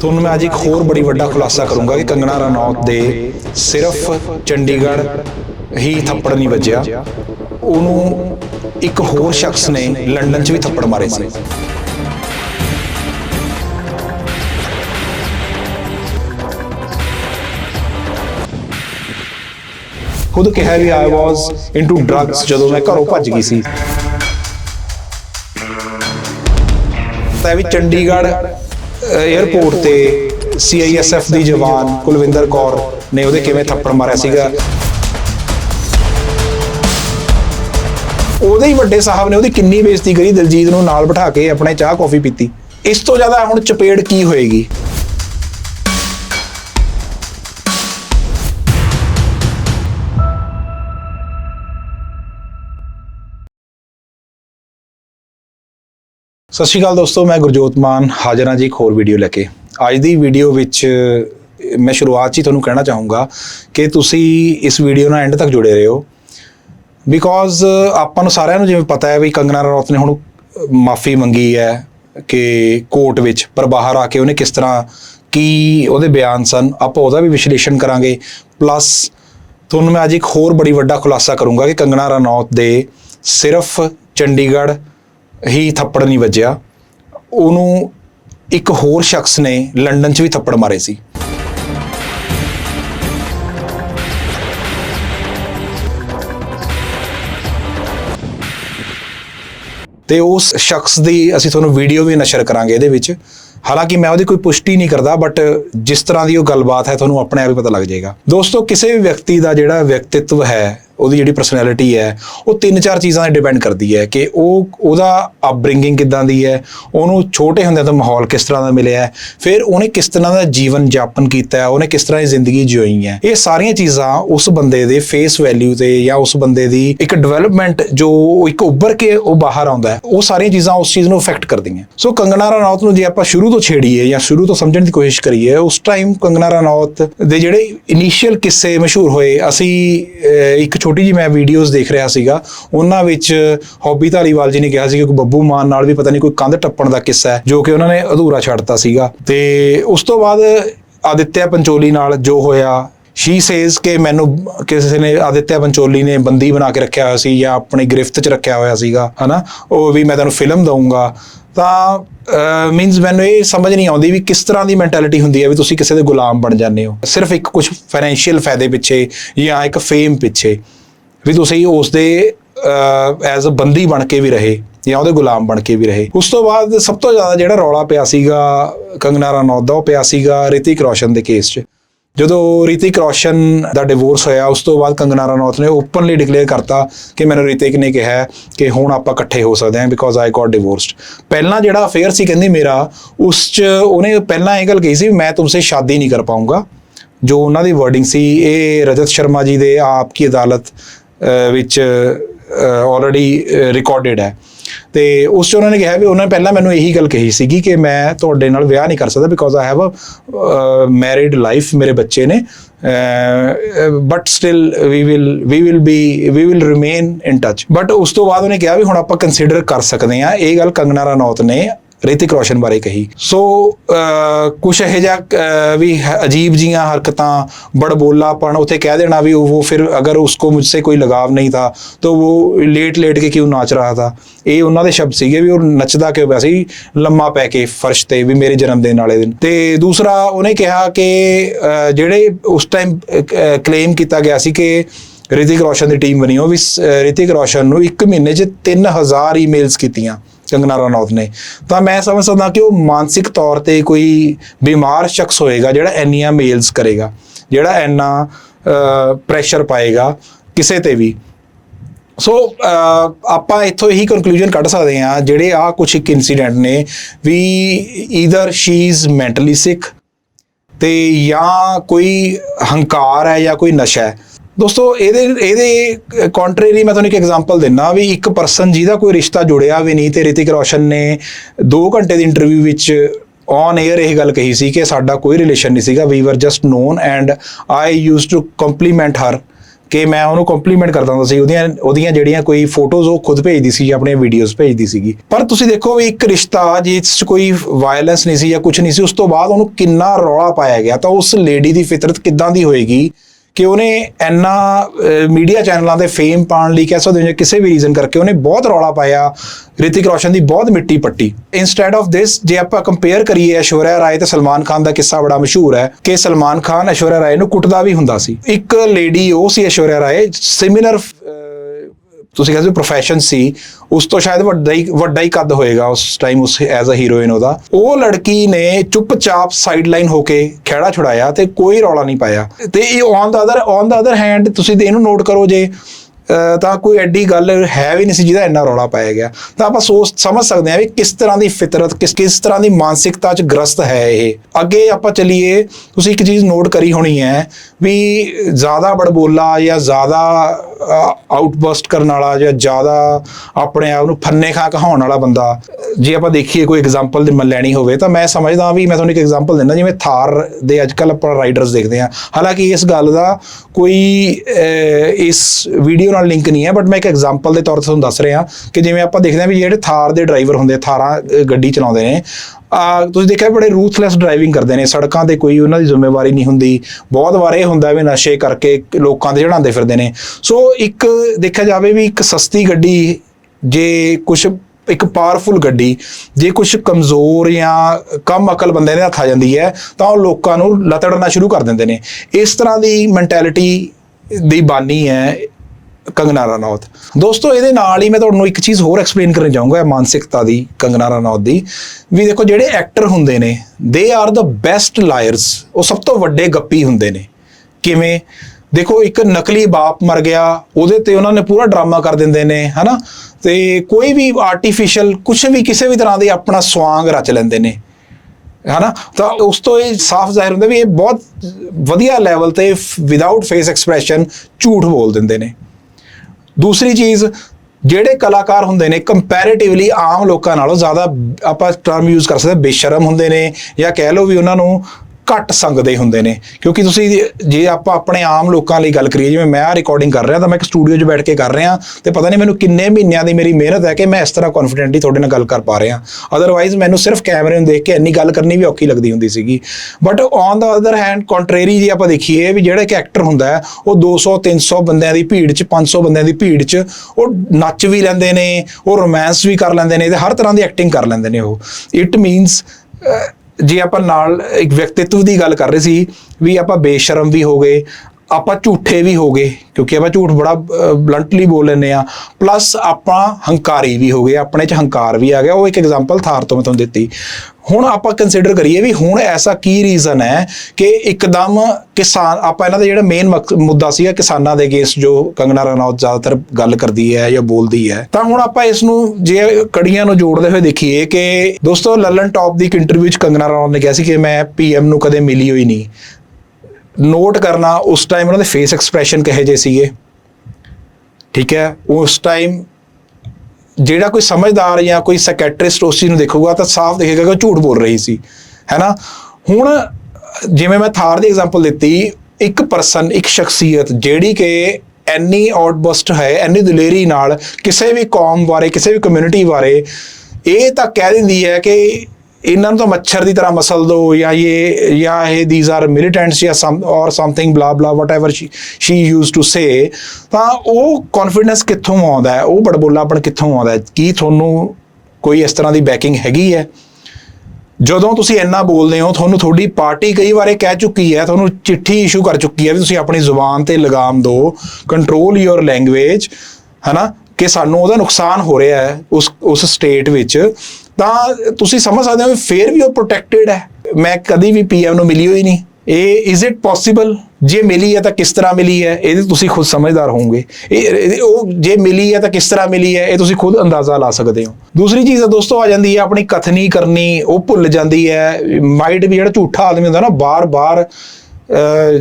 ਤੁਹਾਨੂੰ ਮੈਂ ਅੱਜ ਇੱਕ ਹੋਰ ਬੜੀ ਵੱਡਾ ਖੁਲਾਸਾ ਕਰੂੰਗਾ ਕਿ ਕੰਗਣਾ ਰਣੌਤ ਦੇ ਸਿਰਫ ਚੰਡੀਗੜ੍ਹ ਹੀ ਥੱਪੜ ਨਹੀਂ ਵੱਜਿਆ। ਉਹਨੂੰ ਇੱਕ ਹੋਰ ਸ਼ਖਸ ਨੇ ਲੰਡਨ 'ਚ ਵੀ ਥੱਪੜ ਮਾਰੇ ਸੀ। ਖੁਦ ਕਿਹਾ ਵੀ ਆਈ ਵਾਸ ਇਨਟੂ ਡਰੱਗਸ ਜਦੋਂ ਮੈਂ ਘਰੋਂ ਭੱਜ ਗਈ ਸੀ। ਤਾਂ ਵੀ ਚੰਡੀਗੜ੍ਹ 에ਅਰਪੋਰਟ ਤੇ ਸੀਆਈਐਸਐਫ ਦੀ ਜਵਾਨ ਕੁਲਵਿੰਦਰ ਕੌਰ ਨੇ ਉਹਦੇ ਕਿਵੇਂ ਥੱਪੜ ਮਾਰਿਆ ਸੀਗਾ? ਉਹਦੇ ਹੀ ਵੱਡੇ ਸਾਹਿਬ ਨੇ ਉਹਦੀ ਕਿੰਨੀ ਬੇਇੱਜ਼ਤੀ ਕਰੀ ਦਿਲਜੀਤ ਨੂੰ ਨਾਲ ਬਿਠਾ ਕੇ ਆਪਣੇ ਚਾਹ ਕੌਫੀ ਪੀਤੀ। ਇਸ ਤੋਂ ਜ਼ਿਆਦਾ ਹੁਣ ਚਪੇੜ ਕੀ ਹੋਏਗੀ? ਸਤਿ ਸ਼੍ਰੀ ਅਕਾਲ ਦੋਸਤੋ, ਮੈਂ ਗੁਰਜੋਤ ਮਾਨ ਹਾਜ਼ਰ ਹਾਂ ਜੀ ਇੱਕ ਹੋਰ ਵੀਡੀਓ ਲੈ ਕੇ। ਅੱਜ ਦੀ ਵੀਡੀਓ ਵਿੱਚ ਮੈਂ ਸ਼ੁਰੂਆਤ 'ਚ ਹੀ ਤੁਹਾਨੂੰ ਕਹਿਣਾ ਚਾਹੂੰਗਾ ਕਿ ਤੁਸੀਂ ਇਸ ਵੀਡੀਓ ਨਾਲ ਐਂਡ ਤੱਕ ਜੁੜੇ ਰਹੋ। ਬਿਕੋਜ਼ ਆਪਾਂ ਨੂੰ ਸਾਰਿਆਂ ਨੂੰ ਜਿਵੇਂ ਪਤਾ ਹੈ ਵੀ ਕੰਗਨਾ ਰਣੌਤ ਨੇ ਹੁਣ ਮਾਫੀ ਮੰਗੀ ਹੈ ਕਿ ਕੋਰਟ ਵਿੱਚ ਪਰ ਬਾਹਰ ਆ ਕੇ ਉਹਨੇ ਕਿਸ ਤਰ੍ਹਾਂ ਕੀ ਉਹਦੇ ਬਿਆਨ ਸਨ, ਆਪਾਂ ਉਹਦਾ ਵੀ ਵਿਸ਼ਲੇਸ਼ਣ ਕਰਾਂਗੇ। ਪਲੱਸ ਤੁਹਾਨੂੰ ਮੈਂ ਅੱਜ ਇੱਕ ਹੋਰ ਬੜੀ ਵੱਡਾ ਖੁਲਾਸਾ ਕਰੂੰਗਾ ਕਿ ਕੰਗਨਾ ਰਣੌਤ ਦੇ ਸਿਰਫ ਚੰਡੀਗੜ੍ਹ ਹੀ ਥੱਪੜ ਨਹੀਂ ਵੱਜਿਆ। ਉਹਨੂੰ ਇੱਕ ਹੋਰ ਸ਼ਖਸ ਨੇ ਲੰਡਨ 'ਚ ਵੀ ਥੱਪੜ ਮਾਰੇ ਸੀ। ਤੇ ਉਸ ਸ਼ਖਸ ਦੀ ਅਸੀਂ ਤੁਹਾਨੂੰ ਵੀਡੀਓ ਵੀ ਨਸ਼ਰ ਕਰਾਂਗੇ ਇਹਦੇ ਵਿੱਚ। ਹਾਲਾਂਕਿ ਮੈਂ ਉਹਦੀ ਕੋਈ ਪੁਸ਼ਟੀ ਨਹੀਂ ਕਰਦਾ ਬਟ ਜਿਸ ਤਰ੍ਹਾਂ ਦੀ ਉਹ ਗੱਲਬਾਤ ਹੈ, ਤੁਹਾਨੂੰ ਆਪਣੇ ਆਪ ਹੀ ਪਤਾ ਲੱਗ ਜਾਏਗਾ। ਦੋਸਤੋ, ਕਿਸੇ ਵੀ ਵਿਅਕਤੀ ਦਾ ਜਿਹੜਾ ਵਿਅਕਤਿਤਵ ਹੈ ਉਹਦੀ ਜਿਹੜੀ ਪਰਸਨੈਲਿਟੀ ਹੈ, ਉਹ ਤਿੰਨ ਚਾਰ ਚੀਜ਼ਾਂ ਤੇ ਡਿਪੈਂਡ ਕਰਦੀ ਹੈ ਕਿ ਉਹ, ਉਹਦਾ ਅਪਬ੍ਰਿੰਗਿੰਗ ਕਿੱਦਾਂ ਦੀ ਹੈ, ਉਹਨੂੰ ਛੋਟੇ ਹੁੰਦਿਆਂ ਤੋਂ ਮਾਹੌਲ ਕਿਸ ਤਰ੍ਹਾਂ ਦਾ ਮਿਲਿਆ ਫਿਰ ਉਹਨੇ ਕਿਸ ਤਰ੍ਹਾਂ ਦਾ ਜੀਵਨ ਜਾਪਨ ਕੀਤਾ ਹੈ, ਉਹਨੇ ਕਿਸ ਤਰ੍ਹਾਂ ਦੀ ਜ਼ਿੰਦਗੀ ਜਿਉਈ ਹੈ। ਇਹ ਸਾਰੀਆਂ ਚੀਜ਼ਾਂ ਉਸ ਬੰਦੇ ਦੇ ਫੇਸ ਵੈਲਿਊ ਤੇ ਜਾਂ ਉਸ ਬੰਦੇ ਦੀ ਇੱਕ ਡਿਵੈਲਪਮੈਂਟ ਜੋ ਇੱਕ ਉੱਭਰ ਕੇ ਉਹ ਬਾਹਰ ਆਉਂਦਾ ਹੈ, ਉਹ ਸਾਰੀਆਂ ਚੀਜ਼ਾਂ ਉਸ ਚੀਜ਼ ਨੂੰ ਅਫੈਕਟ ਕਰਦੀਆਂ ਸੋ ਕੰਗਨਾ ਰਣੌਤ ਨੂੰ ਜੇ ਆਪਾਂ ਸ਼ੁਰੂ ਤੋਂ ਛੇੜੀਏ ਜਾਂ ਸ਼ੁਰੂ ਤੋਂ ਸਮਝਣ ਦੀ ਕੋਸ਼ਿਸ਼ ਕਰੀਏ, ਉਸ ਟਾਈਮ ਕੰਗਨਾ ਰਣੌਤ ਦੇ ਜਿਹੜੇ ਇਨੀਸ਼ੀਅਲ ਕਿੱਸੇ ਮਸ਼ਹੂਰ ਹੋਏ, ਅਸੀਂ ਇੱਕ ਛੋਟੀ ਜੀ ਮੈਂ ਵੀਡੀਓਜ਼ ਦੇਖ ਰਿਹਾ ਸੀਗਾ, ਉਹਨਾਂ ਵਿੱਚ ਹੌਬੀ ਧਾਲੀਵਾਲ ਜੀ ਨੇ ਕਿਹਾ ਸੀ ਕਿ ਬੱਬੂ ਮਾਨ ਨਾਲ ਵੀ ਪਤਾ ਨਹੀਂ ਕੋਈ ਕੰਧ ਟੱਪਣ ਦਾ ਕਿੱਸਾ ਹੈ, ਜੋ ਕਿ ਉਹਨਾਂ ਨੇ ਅਧੂਰਾ ਛੱਡਤਾ ਸੀਗਾ। ਤੇ ਉਸ ਤੋਂ ਬਾਅਦ ਆਦਿਤਿਆ ਪੰਚੋਲੀ ਨਾਲ ਜੋ ਹੋਇਆ ਸ਼ੀ ਸੇਜ਼ ਕਿ ਮੈਨੂੰ ਕਿਸੇ ਨੇ ਆਦਿਤਿਆ ਪੰਚੋਲੀ ਨੇ ਬੰਦੀ ਬਣਾ ਕੇ ਰੱਖਿਆ ਹੋਇਆ ਸੀ ਜਾਂ ਆਪਣੀ ਗ੍ਰਿਫਤ 'ਚ ਰੱਖਿਆ ਹੋਇਆ ਸੀਗਾ, ਹਨਾ? ਉਹ ਵੀ ਮੈਂ ਤੁਹਾਨੂੰ ਫਿਲਮ ਦਊਂਗਾ। ਤਾਂ ਮੀਨਸ ਮੈਨੂੰ ਇਹ ਸਮਝ ਨਹੀਂ ਆਉਂਦੀ ਵੀ ਕਿਸ ਤਰ੍ਹਾਂ ਦੀ ਮੈਂਟੈਲਿਟੀ ਹੁੰਦੀ ਹੈ ਵੀ ਤੁਸੀਂ ਕਿਸੇ ਦੇ ਗੁਲਾਮ ਬਣ ਜਾਂਦੇ ਹੋ। ਸਿਰਫ ਇੱਕ ਕੁਝ ਫਾਈਨੈਂਸ਼ੀਅਲ ਫਾਇਦੇ ਪਿੱਛੇ ਜਾਂ ਇੱਕ ਫੇਮ ਪਿੱਛੇ। ਵੀ ਤੁਸੀਂ ਉਸ ਦੇ ਐਜ਼ ਅ ਬੰਦੀ ਬਣ ਕੇ ਵੀ ਰਹੇ ਜਾਂ ਉਹਦੇ ਗੁਲਾਮ ਬਣ ਕੇ ਵੀ ਰਹੇ। ਉਸ ਤੋਂ ਬਾਅਦ ਸਭ ਤੋਂ ਜ਼ਿਆਦਾ ਜਿਹੜਾ ਰੌਲਾ ਪਿਆ ਸੀਗਾ ਕੰਗਨਾ ਰਣੌਤ ਦਾ, ਉਹ ਪਿਆ ਸੀਗਾ ਰਿਤਿਕ ਰੋਸ਼ਨ ਦੇ ਕੇਸ 'ਚ। ਜਦੋਂ ਰਿਤਿਕ ਰੋਸ਼ਨ ਦਾ ਡਿਵੋਰਸ ਹੋਇਆ, ਉਸ ਤੋਂ ਬਾਅਦ ਕੰਗਨਾ ਰਣੌਤ ਨੇ ਓਪਨਲੀ ਡਿਕਲੇਅਰ ਕਰਤਾ ਕਿ ਮੈਨੂੰ ਰਿਤਿਕ ਨੇ ਕਿਹਾ ਕਿ ਹੁਣ ਆਪਾਂ ਇਕੱਠੇ ਹੋ ਸਕਦੇ ਹਾਂ ਬਿਕੋਜ਼ ਆਈ ਗਾਟ ਡਿਵੋਰਸਡ ਪਹਿਲਾਂ ਜਿਹੜਾ ਅਫੇਅਰ ਸੀ ਕਹਿੰਦੀ ਮੇਰਾ, ਉਸ 'ਚ ਉਹਨੇ ਪਹਿਲਾਂ ਇਹ ਗੱਲ ਕਹੀ ਸੀ ਵੀ ਮੈਂ ਤੁਮਸੇ ਸ਼ਾਦੀ ਨਹੀਂ ਕਰ ਪਾਉਂਗਾ ਜੋ ਉਹਨਾਂ ਦੀ ਵਰਡਿੰਗ ਸੀ, ਇਹ ਰਜਤ ਸ਼ਰਮਾ ਜੀ ਦੇ ਆਪ ਕੀ ਅਦਾਲਤ ਵਿੱਚ ਆਲਰੇਡੀ ਰਿਕਾਰਡਡ ਹੈ। ਤੇ ਉਸ 'ਚ ਉਹਨਾਂ ਨੇ ਕਿਹਾ ਵੀ ਉਹਨਾਂ ਨੇ ਪਹਿਲਾਂ ਮੈਨੂੰ ਇਹੀ ਗੱਲ ਕਹੀ ਸੀਗੀ ਕਿ ਮੈਂ ਤੁਹਾਡੇ ਨਾਲ ਵਿਆਹ ਨਹੀਂ ਕਰ ਸਕਦਾ because I have a married life ਮੇਰੇ ਬੱਚੇ ਨੇ। But still we will we will be we will remain in touch but ਉਸ ਤੋਂ ਬਾਅਦ ਉਹਨੇ ਕਿਹਾ ਵੀ ਹੁਣ ਆਪਾਂ ਕੰਸੀਡਰ ਕਰ ਸਕਦੇ ਹਾਂ। ਇਹ ਗੱਲ ਕੰਗਨਾ ਰਣੌਤ ਨੇ ਰਿਤਿਕ ਰੋਸ਼ਨ ਬਾਰੇ ਕਹੀ। ਸੋ ਕੁਝ ਇਹ ਜਿਹਾ ਵੀ ਅਜੀਬ ਜੀਆਂ ਹਰਕਤਾਂ, ਬੜਬੋਲਾਪਣ, ਉਥੇ ਕਹਿ ਦੇਣਾ ਵੀ ਉਹ ਫਿਰ ਅਗਰ ਉਸਕੋ ਮੁਝਸੇ ਕੋਈ ਲਗਾਵ ਨਹੀਂ ਥਾ, ਤੋ ਉਹ ਲੇਟ ਲੇਟ ਕੇ ਕਿਉਂ ਨਾਚ ਰਹਾ ਥਾ? ਇਹ ਉਹਨਾਂ ਦੇ ਸ਼ਬਦ ਸੀਗੇ ਵੀ ਉਹ ਨੱਚਦਾ ਕਿਉਂ ਪਿਆ ਸੀ, ਲੰਮਾ ਪੈ ਕੇ ਫਰਸ਼ ਤੇ ਵੀ ਮੇਰੇ ਜਨਮ ਦਿਨ ਵਾਲੇ ਦਿਨ। ਤੇ ਦੂਸਰਾ, ਉਹਨੇ ਕਿਹਾ ਕਿ ਜਿਹੜੇ ਉਸ ਟਾਈਮ ਕਲੇਮ ਕੀਤਾ ਗਿਆ ਸੀ ਕਿ ਰਿਤਿਕ ਰੋਸ਼ਨ ਦੀ ਟੀਮ ਬਣੀ, ਉਹ ਵੀ ਰਿਤਿਕ ਰੋਸ਼ਨ ਨੂੰ 1 ਮਹੀਨੇ 'ਚ 3000 ਈਮੇਲਸ ਕੀਤੀਆਂ। ਕੰਗਨਾ ਰਣੌਤ ਨੇ। ਤਾਂ ਮੈਂ ਸਮਝ ਸਕਦਾ ਕਿ ਉਹ ਮਾਨਸਿਕ ਤੌਰ ਤੇ ਕੋਈ ਬਿਮਾਰ ਸ਼ਖਸ ਹੋਏਗਾ ਜਿਹੜਾ ਇੰਨੀਆਂ ਮੇਲਸ ਕਰੇਗਾ, ਜਿਹੜਾ ਇੰਨਾ ਪ੍ਰੈਸ਼ਰ ਪਾਏਗਾ ਕਿਸੇ ਤੇ ਵੀ। ਸੋ ਆਪਾਂ ਇੱਥੋਂ ਇਹੀ ਕਨਕਲੂਜਨ ਕੱਢ ਸਕਦੇ ਹਾਂ, ਜਿਹੜੇ ਆ ਕੁਝ ਇੱਕ ਇਨਸੀਡੈਂਟ ਨੇ ਵੀ either she is mentally sick ਤੇ ਜਾਂ ਕੋਈ ਹੰਕਾਰ ਹੈ ਜਾਂ ਕੋਈ ਨਸ਼ਾ ਹੈ। ਦੋਸਤੋ, ਇਹਦੇ ਇਹਦੇ ਕੰਟਰੇਰੀ ਮੈਂ ਤੁਹਾਨੂੰ ਇੱਕ ਐਗਜ਼ਾਮਪਲ ਦਿੰਨਾ ਵੀ ਇੱਕ ਪਰਸਨ ਜਿਹਦਾ ਕੋਈ ਰਿਸ਼ਤਾ ਜੁੜਿਆ ਵੀ ਨਹੀਂ ਤੇ ਰਿਤਿਕ ਰੋਸ਼ਨ ਨੇ 2 ਘੰਟੇ ਦੀ ਇੰਟਰਵਿਊ ਵਿੱਚ ਔਨ 에ਅਰ ਇਹ ਗੱਲ ਕਹੀ ਸੀ ਕਿ ਸਾਡਾ ਕੋਈ ਰਿਲੇਸ਼ਨ ਨਹੀਂ ਸੀਗਾ we were just known and I used to compliment her ਕਿ ਮੈਂ ਉਹਨੂੰ ਕੰਪਲੀਮੈਂਟ ਕਰਦਾ ਹੁੰਦਾ ਸੀ, ਉਹਦੀਆਂ ਉਹਦੀਆਂ ਜਿਹੜੀਆਂ ਕੋਈ ਫੋਟੋਜ਼ ਉਹ ਖੁਦ ਭੇਜਦੀ ਸੀ ਜਾਂ ਆਪਣੀਆਂ ਵੀਡੀਓਜ਼ ਭੇਜਦੀ ਸੀਗੀ। ਪਰ ਤੁਸੀਂ ਦੇਖੋ ਵੀ ਇੱਕ ਰਿਸ਼ਤਾ ਜਿਸ 'ਚ ਕੋਈ ਵਾਇਲੈਂਸ ਨਹੀਂ ਸੀ ਜਾਂ ਕੁਝ ਨਹੀਂ ਸੀ, ਉਸ ਤੋਂ ਬਾਅਦ ਉਹਨੂੰ ਕਿੰਨਾ ਰੌਲਾ ਪਾਇਆ ਗਿਆ, ਤਾਂ ਉਸ ਲੇਡੀ ਦੀ ਫਿਤਰਤ ਕਿੱਦਾਂ ਦੀ ਹੋਏਗੀ? ਕਿ ਉਹਨੇ ਇੰਨਾ ਮੀਡੀਆ ਚੈਨਲਾਂ ਦੇ ਫੇਮ ਪਾਉਣ ਲਈ ਕਹਿ ਸਕਦੇ ਹੋ ਜਾਂ ਕਿਸੇ ਵੀ ਰੀਜ਼ਨ ਕਰਕੇ ਉਹਨੇ ਬਹੁਤ ਰੌਲਾ ਪਾਇਆ, ਰਿਤਿਕ ਰੋਸ਼ਨ ਦੀ ਬਹੁਤ ਮਿੱਟੀ ਪੱਟੀ। ਇਨਸਟੈਡ ਆਫ ਦਿਸ ਜੇ ਆਪਾਂ ਕੰਪੇਅਰ ਕਰੀਏ ਐਸ਼ਵਰਿਆ ਰਾਏ ਤੇ ਸਲਮਾਨ ਖਾਨ ਦਾ ਕਿੱਸਾ ਬੜਾ ਮਸ਼ਹੂਰ ਹੈ ਕਿ ਸਲਮਾਨ ਖਾਨ ਐਸ਼ਵਰਿਆ ਰਾਏ ਨੂੰ ਕੁੱਟਦਾ ਵੀ ਹੁੰਦਾ ਸੀ। ਇੱਕ ਲੇਡੀ ਉਹ ਸੀ ਐਸ਼ਵਰਿਆ ਰਾਏ ਸਿਮਿਲਰ ਤੁਸੀਂ ਕਹਿੰਦੇ ਪ੍ਰੋਫੈਸ਼ਨ ਸੀ, ਉਸ ਤੋਂ ਸ਼ਾਇਦ ਵੱਡਾ ਹੀ ਵੱਡਾ ਹੀ ਕੱਦ ਹੋਏਗਾ ਉਸ ਟਾਈਮ ਉਸ ਐਜ਼ ਅ ਹੀਰੋਇਨ ਉਹਦਾ। ਉਹ ਲੜਕੀ ਨੇ ਚੁੱਪਚਾਪ ਸਾਈਡਲਾਈਨ ਹੋ ਕੇ ਖਹਿੜਾ ਛੁਡਾਇਆ ਤੇ ਕੋਈ ਰੌਲਾ ਨਹੀਂ ਪਾਇਆ। ਤੇ ਇਹ on the other on the other hand ਤੁਸੀਂ ਇਹਨੂੰ ਨੋਟ ਕਰੋ ਜੇ ਤਾਂ ਕੋਈ ਐਡੀ ਗੱਲ ਹੈ ਵੀ ਨਹੀਂ ਸੀ ਜਿਹਦਾ ਇੰਨਾ ਰੌਲਾ ਪਾਇਆ ਗਿਆ। ਤਾਂ ਆਪਾਂ ਸੋਚ ਸਮਝ ਸਕਦੇ ਹਾਂ ਵੀ ਕਿਸ ਤਰ੍ਹਾਂ ਦੀ ਫਿਤਰਤ, ਕਿਸ ਕਿਸ ਤਰ੍ਹਾਂ ਦੀ ਮਾਨਸਿਕਤਾ 'ਚ ਗ੍ਰਸਤ ਹੈ ਇਹ। ਅੱਗੇ ਆਪਾਂ ਚਲੀਏ, ਤੁਸੀਂ ਇੱਕ ਚੀਜ਼ ਨੋਟ ਕਰੀ ਹੋਣੀ ਹੈ ਵੀ ਜ਼ਿਆਦਾ ਬੜਬੋਲਾ ਜਾਂ ਜ਼ਿਆਦਾ ਆਊਟਬਸਟ ਕਰਨ ਵਾਲਾ ਜਾਂ ਜ਼ਿਆਦਾ ਆਪਣੇ ਆਪ ਨੂੰ ਫੰਨੇ ਖਾ ਕਹਾਉਣ ਵਾਲਾ ਬੰਦਾ, ਜੇ ਆਪਾਂ ਦੇਖੀਏ ਕੋਈ ਐਗਜ਼ਾਮਪਲ ਦੇ ਲੈਣੀ ਹੋਵੇ, ਤਾਂ ਮੈਂ ਸਮਝਦਾ ਵੀ ਮੈਂ ਤੁਹਾਨੂੰ ਇੱਕ ਐਗਜ਼ਾਮਪਲ ਦਿੰਦਾ ਜਿਵੇਂ ਥਾਰ ਦੇ ਅੱਜਕੱਲ ਆਪਾਂ ਰਾਈਡਰਸ ਦੇਖਦੇ ਹਾਂ। ਹਾਲਾਂਕਿ ਇਸ ਗੱਲ ਦਾ ਕੋਈ ਇਸ ਵੀਡੀਓ ਨਾਲ ਲਿੰਕ ਨਹੀਂ ਹੈ ਬਟ ਮੈਂ ਇੱਕ ਐਗਜ਼ਾਮਪਲ ਦੇ ਤੌਰ ਤੇ ਤੁਹਾਨੂੰ ਦੱਸ ਰਿਹਾ ਕਿ ਜਿਵੇਂ ਆਪਾਂ ਦੇਖਦੇ ਹਾਂ ਵੀ ਜਿਹੜੇ ਥਾਰ ਦੇ ਡਰਾਈਵਰ ਹੁੰਦੇ ਥਾਰਾਂ ਗੱਡੀ ਚਲਾਉਂਦੇ ਨੇ, ਆ, ਤੁਸੀਂ ਦੇਖਿਆ ਬੜੇ ਰੂਥਲੈਸ ਡਰਾਈਵਿੰਗ ਕਰਦੇ ਨੇ, ਸੜਕਾਂ ਤੇ ਕੋਈ ਉਹਨਾਂ ਦੀ ਜ਼ਿੰਮੇਵਾਰੀ ਨਹੀਂ ਹੁੰਦੀ, ਬਹੁਤ ਵਾਰ ਇਹ ਹੁੰਦਾ ਵੀ ਨਸ਼ੇ ਕਰਕੇ ਲੋਕਾਂ ਦੇ ਚੜਾਉਂਦੇ ਫਿਰਦੇ ਨੇ, ਸੋ ਇੱਕ ਦੇਖਿਆ ਜਾਵੇ ਵੀ ਇੱਕ ਸਸਤੀ ਗੱਡੀ, ਜੇ ਕੁਝ ਇੱਕ ਪਾਵਰਫੁਲ ਗੱਡੀ, ਜੇ ਕੁਝ ਕਮਜ਼ੋਰ ਜਾਂ ਕਮ ਅਕਲ ਬੰਦੇ ਦੇ ਹੱਥ ਆ ਜਾਂਦੀ ਹੈ, ਤਾਂ ਉਹ ਲੋਕਾਂ ਨੂੰ ਲਤੜਨਾ ਸ਼ੁਰੂ ਕਰ ਦਿੰਦੇ ਨੇ। ਇਸ ਤਰ੍ਹਾਂ ਦੀ ਮੈਂਟੈਲਿਟੀ ਦੀ ਬਾਨੀ ਹੈ ਕੰਗਨਾ ਰਣੌਤ। ਦੋਸਤੋ, ਇਹਦੇ ਨਾਲ ਹੀ ਮੈਂ ਤੁਹਾਨੂੰ ਇੱਕ ਚੀਜ਼ ਹੋਰ ਐਕਸਪਲੇਨ ਕਰਨ ਚਾਹੂੰਗਾ ਮਾਨਸਿਕਤਾ ਦੀ, ਕੰਗਨਾ ਰਣੌਤ ਦੀ। ਵੀ ਦੇਖੋ, ਜਿਹੜੇ ਐਕਟਰ ਹੁੰਦੇ ਨੇ they are the best lawyers ਉਹ ਸਭ ਤੋਂ ਵੱਡੇ ਗੱਪੀ ਹੁੰਦੇ ਨੇ। ਕਿਵੇਂ? ਦੇਖੋ, ਇੱਕ ਨਕਲੀ ਬਾਪ ਮਰ ਗਿਆ, ਉਹਦੇ ਤੇ ਉਹਨਾਂ ਨੇ ਪੂਰਾ ਡਰਾਮਾ ਕਰ ਦਿੰਦੇ ਨੇ, ਹਨਾ? ਤੇ ਕੋਈ ਵੀ ਆਰਟੀਫੀਸ਼ੀਅਲ ਕੁਝ ਵੀ ਕਿਸੇ ਵੀ ਤਰ੍ਹਾਂ ਦੇ ਆਪਣਾ ਸਵਾਂਗ ਰਚ ਲੈਂਦੇ ਨੇ, ਹਨਾ? ਤਾਂ ਉਸ ਤੋਂ ਇਹ ਸਾਫ਼ ਜ਼ਾਹਿਰ ਹੁੰਦਾ ਵੀ ਇਹ ਬਹੁਤ ਵਧੀਆ ਲੈਵਲ ਤੇ ਵਿਦਆਊਟ ਫੇਸ ਐਕਸਪ੍ਰੈਸ਼ਨ ਝੂਠ ਬੋਲ ਦਿੰਦੇ ਨੇ। ਦੂਸਰੀ ਚੀਜ਼, ਜਿਹੜੇ ਕਲਾਕਾਰ ਹੁੰਦੇ ਨੇ ਕੰਪੈਰੀਟਿਵਲੀ ਆਮ ਲੋਕਾਂ ਨਾਲੋਂ ਜ਼ਿਆਦਾ ਆਪਾਂ ਟਰਮ ਯੂਜ਼ ਕਰ ਸਕਦੇ ਬੇਸ਼ਰਮ ਹੁੰਦੇ ਨੇ ਜਾਂ ਕਹਿ ਲਓ ਵੀ ਉਹਨਾਂ ਨੂੰ ਘੱਟ ਸੰਗਦੇ ਹੁੰਦੇ ਨੇ। ਕਿਉਂਕਿ ਤੁਸੀਂ ਜੇ ਆਪਾਂ ਆਪਣੇ ਆਮ ਲੋਕਾਂ ਲਈ ਗੱਲ ਕਰੀਏ, ਜਿਵੇਂ ਮੈਂ ਆ ਰਿਕਾਰਡਿੰਗ ਕਰ ਰਿਹਾ ਤਾਂ ਮੈਂ ਇੱਕ ਸਟੂਡੀਓ 'ਚ ਬੈਠ ਕੇ ਕਰ ਰਿਹਾ ਤੇ ਪਤਾ ਨਹੀਂ ਮੈਨੂੰ ਕਿੰਨੇ ਮਹੀਨਿਆਂ ਦੀ ਮੇਰੀ ਮਿਹਨਤ ਹੈ ਕਿ ਮੈਂ ਇਸ ਤਰ੍ਹਾਂ ਕੌਨਫੀਡੈਂਟਲੀ ਤੁਹਾਡੇ ਨਾਲ ਗੱਲ ਕਰ ਪਾ ਰਿਹਾ। ਅਦਰਵਾਈਜ਼ ਮੈਨੂੰ ਸਿਰਫ ਕੈਮਰੇ ਨੂੰ ਦੇਖ ਕੇ ਇੰਨੀ ਗੱਲ ਕਰਨੀ ਵੀ ਔਖੀ ਲੱਗਦੀ ਹੁੰਦੀ ਸੀਗੀ। But on the other hand contrary ਜੇ ਆਪਾਂ ਦੇਖੀਏ ਵੀ ਜਿਹੜਾ ਇੱਕ ਐਕਟਰ ਹੁੰਦਾ ਹੈ, ਉਹ 200 300 ਬੰਦਿਆਂ ਦੀ ਭੀੜ 'ਚ 500 ਬੰਦਿਆਂ ਦੀ ਭੀੜ 'ਚ ਉਹ ਨੱਚ ਵੀ ਲੈਂਦੇ ਨੇ, ਉਹ ਰੋਮਾਂਸ ਵੀ ਕਰ ਲੈਂਦੇ ਨੇ ਤੇ ਹਰ ਤਰ੍ਹਾਂ ਦੀ ਐਕਟਿੰਗ ਕਰ ਲੈਂਦੇ ਨੇ ਉਹ। ਇਟ ਮੀਨਸ ਜੇ ਆਪਾਂ ਨਾਲ ਇੱਕ ਵਿਅਕਤੀਤਵ ਦੀ ਗੱਲ ਕਰ ਰਹੇ ਸੀ ਵੀ ਆਪਾਂ ਬੇਸ਼ਰਮ ਵੀ ਹੋ ਗਏ ਆਪਾਂ ਝੂਠੇ ਵੀ ਹੋ ਗਏ, ਕਿਉਂਕਿ ਆਪਾਂ ਝੂਠ ਬੜਾ ਬਲੰਟਲੀ ਬੋਲ ਲੈਂਦੇ ਆ ਪਲੱਸ ਆਪਾਂ ਹੰਕਾਰੀ ਵੀ ਹੋ ਗਏ, ਆਪਣੇ ਚ ਹੰਕਾਰ ਵੀ ਆ ਗਿਆ। ਉਹ ਇੱਕ ਐਗਜ਼ਾਮਪਲ ਥਾਰ ਤੋਂ ਮੈਂ ਤੁਹਾਨੂੰ ਦਿੱਤੀ। ਹੁਣ ਆਪਾਂ ਕੰਸੀਡਰ ਕਰੀਏ ਵੀ ਹੁਣ ਐਸਾ ਕੀ ਰੀਜ਼ਨ ਹੈ ਕਿ ਇੱਕਦਮ ਕਿਸਾਨ, ਆਪਾਂ ਇਹਨਾਂ ਦਾ ਜਿਹੜਾ ਮੇਨ ਮੁੱਦਾ ਸੀਗਾ ਕਿਸਾਨਾਂ ਦੇ ਅਗੇਂਸਟ ਜੋ ਕੰਗਨਾ ਰਣੌਤ ਜ਼ਿਆਦਾਤਰ ਗੱਲ ਕਰਦੀ ਹੈ ਜਾਂ ਬੋਲਦੀ ਹੈ। ਤਾਂ ਹੁਣ ਆਪਾਂ ਇਸ ਨੂੰ ਜੇ ਕੜੀਆਂ ਨੂੰ ਜੋੜਦੇ ਹੋਏ ਦੇਖੀਏ ਕਿ ਦੋਸਤੋ ਲੱਲਨ ਟੌਪ ਦੀ ਇੱਕ ਇੰਟਰਵਿਊ ਚ ਕੰਗਨਾ ਰਣੌਤ ਨੇ ਕਿਹਾ ਸੀ ਕਿ ਮੈਂ ਪੀਐਮ ਨੂੰ ਕਦੇ ਮਿਲੀ ਹੋਈ ਨਹੀਂ। ਨੋਟ ਕਰਨਾ, ਉਸ ਟਾਈਮ ਉਹਨਾਂ ਦੇ ਫੇਸ ਐਕਸਪ੍ਰੈਸ਼ਨ ਕਹੇ ਜੇ ਸੀਗੇ? ਠੀਕ ਹੈ, ਉਸ ਟਾਈਮ ਜਿਹੜਾ ਕੋਈ ਸਮਝਦਾਰ ਜਾਂ ਕੋਈ ਸਾਈਕੈਟ੍ਰਿਸਟ ਉਸ ਚੀਜ਼ ਨੂੰ ਦੇਖੂਗਾ ਤਾਂ ਸਾਫ਼ ਦਿਖੇਗਾ ਕਿ ਉਹ ਝੂਠ ਬੋਲ ਰਹੀ ਸੀ ਹੈਨਾ ਹੁਣ ਜਿਵੇਂ ਮੈਂ ਥਾਰ ਦੀ ਐਗਜ਼ਾਮਪਲ ਦਿੱਤੀ, ਇੱਕ ਪਰਸਨ ਇੱਕ ਸ਼ਖਸੀਅਤ ਜਿਹੜੀ ਕਿ ਐਨੀ ਆਊਟਬਸਟ ਹੈ ਐਨੀ ਦਲੇਰੀ ਨਾਲ ਕਿਸੇ ਵੀ ਕੌਮ ਬਾਰੇ, ਕਿਸੇ ਵੀ ਕਮਿਊਨਿਟੀ ਬਾਰੇ, ਇਹ ਤਾਂ ਕਹਿ ਦਿੰਦੀ ਹੈ ਕਿ ਇਹਨਾਂ ਨੂੰ ਤਾਂ ਮੱਛਰ ਦੀ ਤਰ੍ਹਾਂ ਮਸਲ ਦੋ, ਜਾਂ ਇਹ ਜਾਂ ਇਹ ਥੀਸ ਆਰ ਮਿਲੀਟੈਂਟਸ ਜਾਂ ਸਮ or something blah blah whatever she she used to say ਤਾਂ ਉਹ ਕੌਨਫੀਡੈਂਸ ਕਿੱਥੋਂ ਆਉਂਦਾ ਹੈ? ਉਹ ਬੜਬੋਲਾਪਣ ਕਿੱਥੋਂ ਆਉਂਦਾ ਹੈ? ਕੀ ਤੁਹਾਨੂੰ ਕੋਈ ਇਸ ਤਰ੍ਹਾਂ ਦੀ ਬੈਕਿੰਗ ਹੈਗੀ ਹੈ? ਜਦੋਂ ਤੁਸੀਂ ਇੰਨਾ ਬੋਲਦੇ ਹੋ, ਤੁਹਾਨੂੰ ਤੁਹਾਡੀ ਪਾਰਟੀ ਕਈ ਵਾਰੇ ਕਹਿ ਚੁੱਕੀ ਹੈ, ਤੁਹਾਨੂੰ ਚਿੱਠੀ ਇਸ਼ੂ ਕਰ ਚੁੱਕੀ ਹੈ ਵੀ ਤੁਸੀਂ ਆਪਣੀ ਜ਼ੁਬਾਨ ਤੇ ਲਗਾਮ ਦਿਓ ਕੰਟਰੋਲ ਯੋਰ ਲੈਂਗੁਏਜ ਹਨਾ? ਕਿ ਸਾਨੂੰ ਉਹਦਾ ਨੁਕਸਾਨ ਹੋ ਰਿਹਾ ਹੈ, ਉਸ ਉਸ ਸਟੇਟ ਵਿੱਚ। ਤਾਂ ਤੁਸੀਂ ਸਮਝ ਸਕਦੇ ਹੋ ਵੀ ਫੇਰ ਵੀ ਉਹ ਪ੍ਰੋਟੈਕਟਿਡ ਹੈ। ਮੈਂ ਕਦੀ ਵੀ ਪੀਐਮ ਨੂੰ ਮਿਲੀ ਹੋਈ ਨਹੀਂ। ਇਹ ਇਜ਼ ਇਟ ਪੋਸੀਬਲ ਜੇ ਮਿਲੀ ਹੈ ਤਾਂ ਕਿਸ ਤਰ੍ਹਾਂ ਮਿਲੀ ਹੈ? ਇਹਦੇ ਤੁਸੀਂ ਖੁਦ ਸਮਝਦਾਰ ਹੋਵੋਗੇ। ਇਹ ਉਹ ਜੇ ਮਿਲੀ ਹੈ ਤਾਂ ਕਿਸ ਤਰ੍ਹਾਂ ਮਿਲੀ ਹੈ? ਇਹ ਤੁਸੀਂ ਖੁਦ ਅੰਦਾਜ਼ਾ ਲਾ ਸਕਦੇ ਹੋ। ਦੂਸਰੀ ਚੀਜ਼ ਤਾਂ ਦੋਸਤੋ ਆ ਜਾਂਦੀ ਹੈ, ਆਪਣੀ ਕਥਨੀ ਕਰਨੀ, ਉਹ ਭੁੱਲ ਜਾਂਦੀ ਹੈ। ਮਾਈਂਡ ਵੀ ਜਿਹੜਾ ਝੂਠਾ ਆਦਮੀ ਹੁੰਦਾ ਨਾ, ਬਾਰ-ਬਾਰ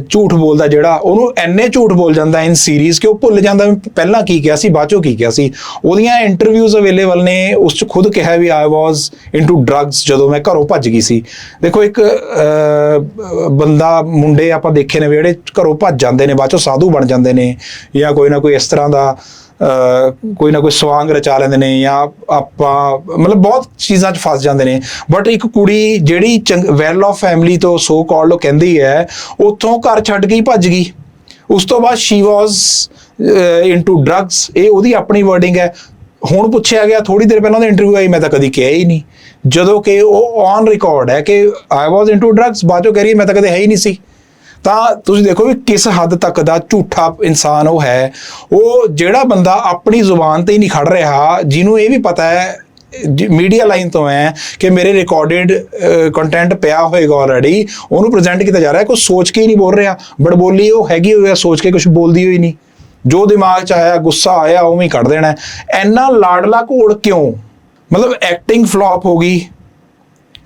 ਝੂਠ ਬੋਲਦਾ ਜਿਹੜਾ, ਉਹਨੂੰ ਐਨੇ ਝੂਠ ਬੋਲ ਜਾਂਦਾ ਇਨ ਸੀਰੀਜ਼ ਕਿ ਉਹ ਭੁੱਲ ਜਾਂਦਾ ਵੀ ਪਹਿਲਾਂ ਕੀ ਕਿਹਾ ਸੀ, ਬਾਅਦ ਚੋਂ ਕੀ ਕਿਹਾ ਸੀ। ਉਹਦੀਆਂ ਇੰਟਰਵਿਊਜ਼ ਅਵੇਲੇਬਲ ਨੇ, ਉਸ ਚ ਖੁਦ ਕਿਹਾ ਵੀ ਆਈ ਵਾਸ ਇਨਟੂ ਡਰੱਗਸ ਜਦੋਂ ਮੈਂ ਘਰੋਂ ਭੱਜ ਗਈ ਸੀ। ਦੇਖੋ ਇੱਕ ਬੰਦਾ, ਮੁੰਡੇ ਆਪਾਂ ਦੇਖੇ ਨੇ ਵੀ ਜਿਹੜੇ ਘਰੋਂ ਭੱਜ ਜਾਂਦੇ ਨੇ, ਬਾਅਦ ਚੋਂ ਸਾਧੂ ਬਣ ਜਾਂਦੇ ਨੇ ਜਾਂ ਕੋਈ ਨਾ ਕੋਈ ਇਸ ਤਰ੍ਹਾਂ ਦਾ ਕੋਈ ਨਾ ਕੋਈ ਸਵਾਂਗ ਰਚਾ ਲੈਂਦੇ ਨੇ ਜਾਂ ਆਪਾਂ, ਮਤਲਬ ਬਹੁਤ ਚੀਜ਼ਾਂ 'ਚ ਫਸ ਜਾਂਦੇ ਨੇ। ਬਟ ਇੱਕ ਕੁੜੀ ਜਿਹੜੀ ਵੈਲ ਆਫ ਫੈਮਿਲੀ ਤੋਂ ਸੋ ਕਾਲਡ ਉਹ ਕਹਿੰਦੀ ਹੈ, ਉੱਥੋਂ ਘਰ ਛੱਡ ਕੇ ਹੀ ਭੱਜ ਗਈ। ਉਸ ਤੋਂ ਬਾਅਦ ਸ਼ੀ ਵਾਸ ਇਨਟੂ ਡਰੱਗਸ ਇਹ ਉਹਦੀ ਆਪਣੀ ਵਰਡਿੰਗ ਹੈ। ਹੁਣ ਪੁੱਛਿਆ ਗਿਆ ਥੋੜੀ ਦੇਰ ਪਹਿਲਾਂ ਉਹਦਾ ਇੰਟਰਵਿਊ ਆਈ, ਮੈਂ ਤਾਂ ਕਦੀ ਕਿਹਾ ਹੀ ਨਹੀਂ। ਜਦੋਂ ਕਿ ਉਹ ਔਨ ਰਿਕਾਰਡ ਹੈ ਕਿ ਆਈ ਵਾਸ ਇਨਟੂ ਡਰੱਗਸ ਬਾਅਦੋਂ ਕਹਿ ਰਹੀ ਮੈਂ ਤਾਂ ਕਦੇ ਹੈ ਹੀ ਨਹੀਂ ਸੀ। ਤਾਂ ਤੁਸੀਂ ਦੇਖੋ ਵੀ ਕਿਸ ਹੱਦ ਤੱਕ ਦਾ ਝੂਠਾ ਇਨਸਾਨ ਉਹ ਹੈ। ਉਹ ਜਿਹੜਾ ਬੰਦਾ ਆਪਣੀ ਜ਼ੁਬਾਨ ਤੇ ਹੀ ਨਹੀਂ ਖੜ ਰਿਹਾ, ਜਿਹਨੂੰ ਇਹ ਵੀ ਪਤਾ ਹੈ ਮੀਡੀਆ ਲਾਈਨ ਤੋਂ ਹੈ ਕਿ ਮੇਰੇ ਰਿਕਾਰਡਡ ਕੰਟੈਂਟ ਪਿਆ ਹੋਏਗਾ ਆਲਰੇਡੀ ਉਹਨੂੰ ਪ੍ਰੈਜ਼ੈਂਟ ਕੀਤਾ ਜਾ ਰਿਹਾ ਕੋਈ ਸੋਚ ਕੇ ਹੀ ਨਹੀਂ ਬੋਲ ਰਿਹਾ। ਬਟ ਬੋਲੀ ਉਹ ਹੈਗੀ ਹੋਇਆ ਸੋਚ ਕੇ ਕੁਝ ਬੋਲਦੀ ਹੋਈ ਨਹੀਂ। ਜੋ ਦਿਮਾਗ 'ਚ ਆਇਆ, ਗੁੱਸਾ ਆਇਆ, ਉਵੇਂ ਹੀ ਕੱਢ ਦੇਣਾ ਹੈ। ਇੰਨਾ ਲਾਡਲਾ ਘੋੜ ਕਿਉਂ? ਮਤਲਬ ਐਕਟਿੰਗ ਫਲॉप ਹੋ ਗਈ।